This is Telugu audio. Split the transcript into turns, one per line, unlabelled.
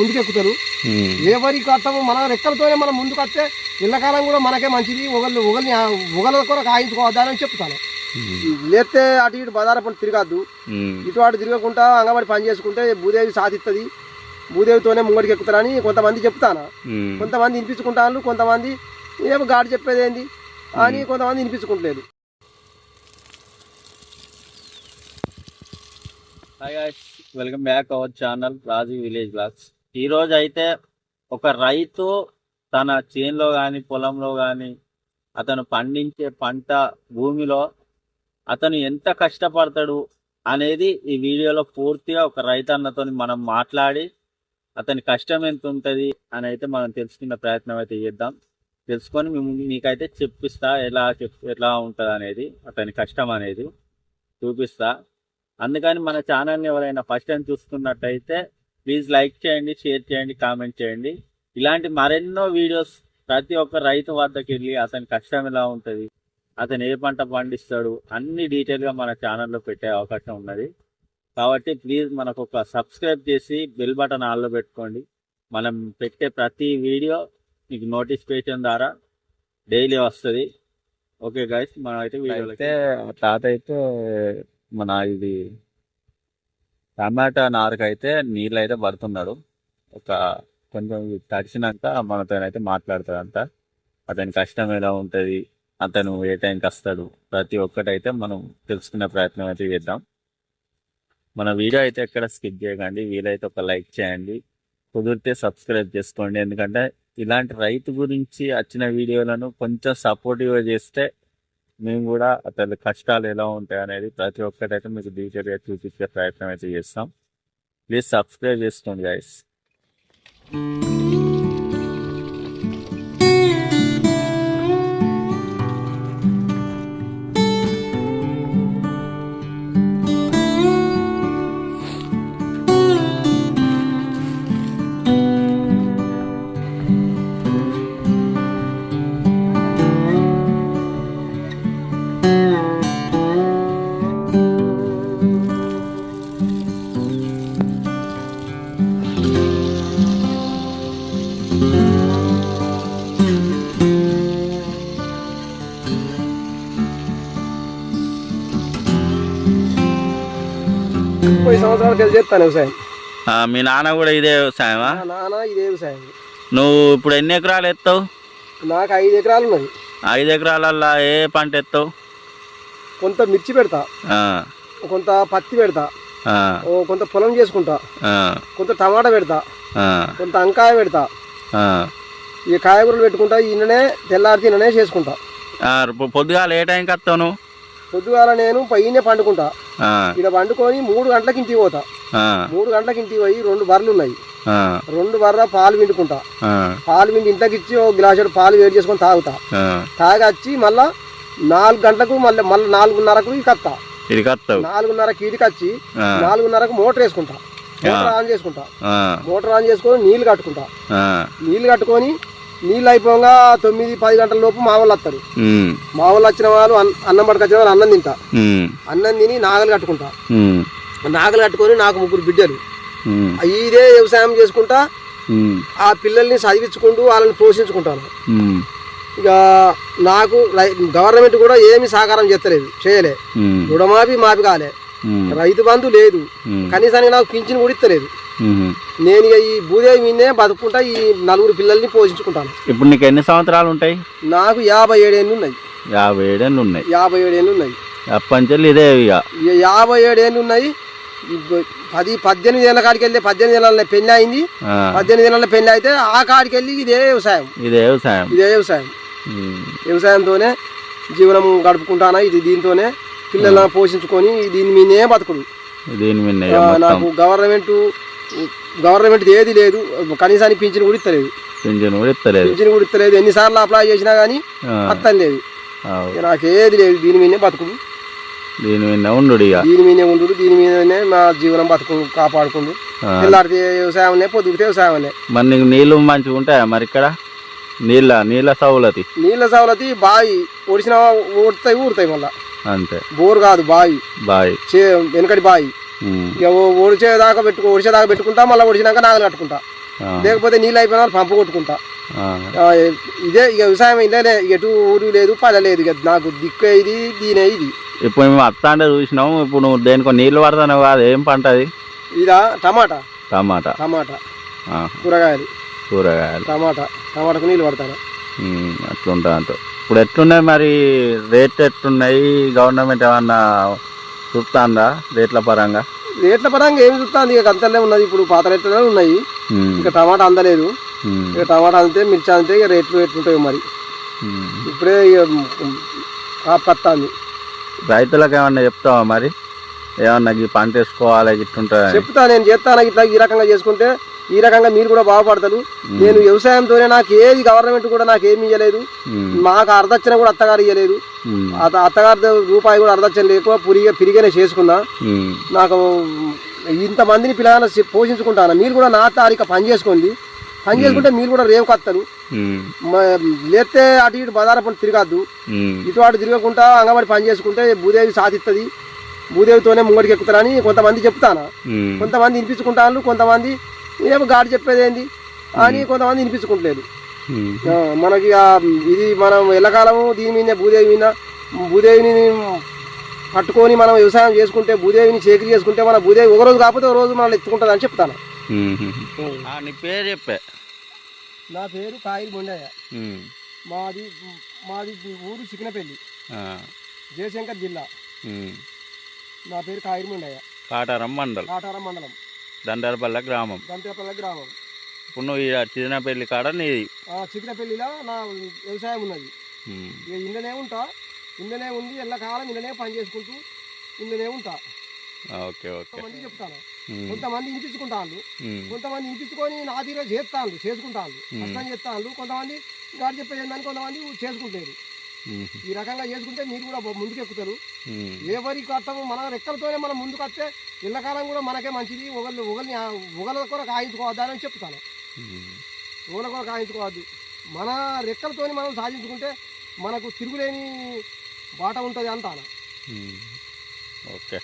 ముందుకెక్కుతారు. ఎవరి కట్టము మన రెక్కలతోనే మనం ముందుకు వస్తే ఇళ్ళకాలం కూడా మనకే మంచిది. ఒకళ్ళు ఒకరిని ఒకళ్ళ కొరకు ఆయించుకోవద్దని చెప్తాను. లేస్తే అటు ఇటు బజార పని తిరగద్దు. ఇటు అటు తిరగకుండా అంగబడి పని చేసుకుంటే భూదేవి సాధిస్తుంది భూదేవితోనే ముంగడికి ఎక్కుతారని కొంతమంది చెప్తాను. కొంతమంది వినిపించుకుంటారు కొంతమంది ఏమో గాడి చెప్పేది ఏంది అని కొంతమంది వినిపించుకుంటలేదు.
Hi guys welcome back our channel Raju village vlogs ఈరోజు అయితే ఒక రైతు తన చేనులో కానీ పొలంలో కానీ అతను పండించే పంట భూమిలో అతను ఎంత కష్టపడతాడు అనేది ఈ వీడియోలో పూర్తిగా ఒక రైతన్నతో మనం మాట్లాడి అతని కష్టం ఎంత ఉంటుంది అని అయితే మనం తెలుసుకునే ప్రయత్నం అయితే చేద్దాం. తెలుసుకొని మేము మీకైతే చెప్పిస్తా ఎలా ఎలా ఉంటుంది అనేది అతని కష్టం అనేది చూపిస్తా. అందుకని మన ఛానల్ని ఎవరైనా ఫస్ట్ టైం చూస్తున్నట్టయితే ప్లీజ్ లైక్ చేయండి షేర్ చేయండి కామెంట్ చేయండి. ఇలాంటి మరెన్నో వీడియోస్ ప్రతి ఒక్క రైతు వద్దకు వెళ్ళి అతని కష్టం ఎలా ఉంటుంది అతను ఏ పంట పండిస్తాడు అన్ని డీటెయిల్గా మన ఛానల్లో పెట్టే అవకాశం ఉన్నది. కాబట్టి ప్లీజ్ మనకు ఒక సబ్స్క్రైబ్ చేసి బెల్ బటన్ ఆన్లో పెట్టుకోండి. మనం పెట్టే ప్రతి వీడియో మీకు నోటిఫికేషన్ ద్వారా డైలీ వస్తుంది. ఓకే గైస్ మనం అయితే వీడియో అయితే తాత అయితే మన ఇది టమాటా నారుకైతే నీళ్ళు అయితే పడుతున్నాడు ఒక కొంచెం తడిచినాక మనతో అయితే అంత అతని కష్టం ఎలా ఉంటుంది? అతను ఏ టైంకి వస్తాడు? ప్రతి ఒక్కటైతే మనం తెలుసుకునే ప్రయత్నం అయితే చేద్దాం. మన వీడియో అయితే ఎక్కడ స్కిప్ చేయకండి. వీలైతే ఒక లైక్ చేయండి. కుదిరితే సబ్స్క్రైబ్ చేసుకోండి. ఎందుకంటే ఇలాంటి రైతు గురించి వచ్చిన వీడియోలను కొంచెం సపోర్టివ్గా చేస్తే మేము కూడా అతని కష్టాలు ఎలా ఉంటాయి అనేది ప్రతి ఒక్కటైతే మీకు డీటెయిల్గా చూపించే ప్రయత్నం అయితే చేస్తాం. ప్లీజ్ సబ్స్క్రైబ్ చేసుకోండి గైస్
ముప్పై సంవత్సరాల కలిసి చేస్తాను వ్యవసాయం.
మీ నాన్న కూడా ఇదే వ్యవసాయమా?
నాన్న ఇదే వ్యవసాయం.
నువ్వు ఇప్పుడు ఎన్ని ఎకరాలు ఎత్తావు?
నాకు ఐదు ఎకరాలు ఉన్నది.
ఐదు ఎకరాలల్లో ఏ పంట ఎత్తావు?
కొంత మిర్చి పెడతా. కొంత పత్తి పెడతా. కొంత పొలం చేసుకుంటా. కొంత టమాటా పెడతా. కొంత అంకాయ పెడతా. ఈ కాయగూరలు పెట్టుకుంటా ఈయననే తెల్లారితే ఈయననే చేసుకుంటా.
ఆ, పొ- పొద్దుగాల ఏ టైంకి వస్తావు నువ్వు?
పొద్దుగాల నేను పైనే పండుకుంటా. ఇక్కడ పండుకొని మూడు గంటలకు ఇంటికి పోతా. మూడు గంటలకు ఇంటికి పోయి రెండు బర్రెలు ఉన్నాయి. రెండు బర్ర పాలు పిండుకుంటా. పాలు పిండి ఇంట్లోకి ఇచ్చి ఒక గ్లాసుడు పాలు వేడి చేసుకొని తాగుతా. తాగి వచ్చి మళ్ళా నాలుగు గంటలకు మళ్ళీ మళ్ళీ నాలుగున్నరకు
ఇడికి వస్తావు
నాలుగున్నరకి ఈడికి వచ్చి నాలుగున్నరకు మోటార్ వేసుకుంటా. మోటార్ ఆన్ చేసుకుంటా. మోటార్ ఆన్ చేసుకొని నీళ్ళు కట్టుకుంటా. నీళ్ళు కట్టుకొని నీళ్ళు అయిపోగా తొమ్మిది పది గంటల లోపు మా వాళ్ళు వస్తారు. మా వాళ్ళు వచ్చిన వాళ్ళు అన్- అన్నం పట్టుకు వచ్చిన వాళ్ళు అన్నం తింటా. అన్నం తిని నాగలు కట్టుకుంటా. నాగలు కట్టుకొని నాకు ముగ్గురు బిడ్డలు. ఇదే వ్యవసాయం చేసుకుంటా ఆ పిల్లల్ని చదివించుకుంటూ వాళ్ళని పోషించుకుంటాను. ఇక నాకు గవర్నమెంట్ కూడా ఏమి సహకారం చేస్తలేదు చేయలే. రుణమాఫీ మాఫీ కాలే. రైతు బంధు లేదు. కనీసానికి నాకు పింఛన్ కూడా ఇస్తలేదు. నేను ఇక ఈ భూదేవి మీదే బతుకుంటా ఈ నలుగురు పిల్లల్ని పోషించుకుంటాను.
ఇప్పుడు నీకు ఎన్ని సంవత్సరాలు ఉంటాయి?
నాకు యాభై ఏడేళ్ళు ఉన్నాయి.
యాభై ఏడేళ్ళు ఉన్నాయి.
యాభై ఏడేళ్ళు ఉన్నాయి.
అప్పంచెల్లి ఇదే ఇక.
యాభై ఏడేళ్ళు ఉన్నాయి. పది పద్దెనిమిది ఏళ్ళ కాడికి వెళ్ళి పద్దెనిమిది ఏళ్ళ పెళ్ళి అయింది. పద్దెనిమిది ఏళ్ళ పెళ్ళి అయితే ఆ కాడికి వెళ్ళి ఇదే వ్యవసాయం.
ఇదే వ్యవసాయం.
ఇదే వ్యవసాయం. వ్యవసాయంతోనే జీవనం గడుపుకుంటానా ఇది దీంతోనే పిల్లలను పోషించుకొని దీని మీదే బతుకుడు.
దీని మీద
నాకు గవర్నమెంట్ గవర్నమెంట్ ఏది లేదు కనీసానికి పింఛన్ కూడా ఇస్తలేదు.
పింఛన్ కూడా ఇస్తలేదు.
పింఛన్ కూడా ఇస్తలేదు. ఎన్నిసార్లు అప్లై చేసినా కానీ అర్థం లేదు. నాకు ఏది లేదు. దీని మీదే బతుకుడు.
దీని మీద ఉండు
దీని మీదే ఉండు దీని మీదనే మా జీవనం బతుకు కాపాడుకుండు.
ఆ.
పిల్లాడితే వ్యవసాయంనే పొద్దుగితే వ్యవసాయంనే
మరి నీకు నీళ్ళు మంచిగా ఉంటాయా మరి ఇక్కడ? నీళ్ళ నీళ్ళ సౌలతి
నీళ్ళ సవలతి బావి ఒడిసిన ఊడతాయి ఊరుతాయి మళ్ళా.
అంతే.
బోర్ కాదు బావి చే వెనకటి బావి ఇక ఒడిచేదాకా పెట్టుకో ఒడిచేదాకా పెట్టుకుంటా మళ్ళీ ఒడిచినాక నాగలు కట్టుకుంటా. లేకపోతే నీళ్ళు అయిపోయినా పంపు కొట్టుకుంటా. ఇదే ఇక వ్యవసాయం ఇల్లే ఎటు ఊరు లేదు పద లేదు ఇక నాకు దిక్కు ఇది దీనే ఇది.
ఇప్పుడు మేము అత్త అంటే చూసినాము ఇప్పుడు నువ్వు దేనికో నీళ్ళు పడతావు కాదు ఏం పంట అది?
ఇదా టమాటా.
టమాటా.
టమాటా. కూరగాయలు.
కూరగాయలు.
టమాటా టమాటాకు నీళ్ళు పడతాను
అట్లుంటా అంట. ఇప్పుడు ఎట్లున్నాయి మరి రేట్ ఎట్లున్నాయి గవర్నమెంట్ ఏమన్నా చూస్తుందా రేట్ల పరంగా?
రేట్ల పరంగా ఏమి చూస్తుంది ఇక అంతలే ఉన్నది. ఇప్పుడు పాత రేట్లనే ఉన్నాయి. ఇంకా టమాటా అందలేదు. ఇక టమాటా అంతే మిర్చి అంతే ఇక రేట్లు ఎట్లుంటాయి మరి. ఇప్పుడే ఇక కాపుకొస్తుంది
రైతులకు ఏమన్నా చెప్తావా మరి? ఏమన్నా ఈ పంట వేసుకోవాలి ఇట్లుంటుంది
చెప్తా నేను చేస్తాను? ఇట్లా ఈ రకంగా చేసుకుంటే ఈ రకంగా మీరు కూడా బాగుపడతారు. నేను వ్యవసాయంతోనే నాకు ఏది గవర్నమెంట్ కూడా నాకు ఏమి ఇవ్వలేదు మాకు అర్ధచ్చన కూడా అత్తగారు ఇవ్వలేదు అత్త- అత్తగారి రూపాయి కూడా అర్ధచ్చన లేక పురిగే పిరిగేనే చేసుకున్నా. నాకు ఇంతమందిని పిల్లగానే పోషించుకుంటాను. మీరు కూడా నా తారీఖు పని చేసుకోండి. పని చేసుకుంటే మీరు కూడా రేవు కత్తరు లేస్తే అటు ఇటు బజార పని తిరగద్దు. ఇటు అటు తిరగకుండా అంగబడి పని చేసుకుంటే భూదేవి సాధిస్తుంది భూదేవితోనే ముంగడికి ఎక్కుతారని కొంతమంది చెప్తాను. కొంతమంది వినిపించుకుంటాను కొంతమంది ఏమో గాడి చెప్పేది ఏంది? అని కొంతమంది వినిపించుకుంటలేదు. మనకి ఆ ఇది మనం ఎల్లకాలము దీని మీద భూదేవి మీద భూదేవిని పట్టుకొని మనం వ్యవసాయం చేసుకుంటే భూదేవిని సేకరి చేసుకుంటే మన భూదేవి ఒక రోజు కాకపోతే ఒక రోజు మనల్ని ఎత్తుకుంటుంది అని చెప్తాను.
నీ పేరు చెప్పే.
నా పేరు కాయలు బొండయ్య మాది మాది ఊరు చికినపల్లి జయశంకర్ జిల్లా. నా పేరు కాయలు బొండయ్య
కాటారం మండల్.
కాటారం మండలం.
దండరపల్ల గ్రామం.
గంతేపల్లి గ్రామం.
ఇప్పుడు నువ్వు చిన్నపల్లి కాడ నీది.
ఆ చికినపల్లిలో నా వ్యవసాయం ఉన్నది. ఇక ఇండనే ఉంటా. ఇండనే ఉండి ఎల్లకాలం ఇండనే పని చేసుకుంటూ ఇండనే ఉంటా.
Okay okay.
కొంతమంది చెప్తాను. కొంతమంది
ఉమ్,
కొంతమంది వినిపించుకొని నా తీరే చేస్తాను చేసుకుంటాను కష్టం చేస్తాను కొంతమంది గాడి చెప్పేది ఏందని కొంతమంది చేసుకుంటారు ఈ రకంగా చేసుకుంటే మీరు కూడా ముందుకు ఎక్కుతారు
ఉమ్,
ఎవరి కట్టము మన రెక్కలతోనే మనం ముందుకు వస్తే ఇళ్ళకాలం కూడా మనకే మంచిది. ఒకళ్ళు ఒకరిని ఒకళ్ళ కొరకు ఆయించుకోవద్దా అని చెప్తాను. ఒకళ్ళ కొరకు ఆయించుకోవద్దు. మన రెక్కలతోని మనం సాధించుకుంటే మనకు తిరుగులేని బాట ఉంటుంది అంటాను.
ఓకే.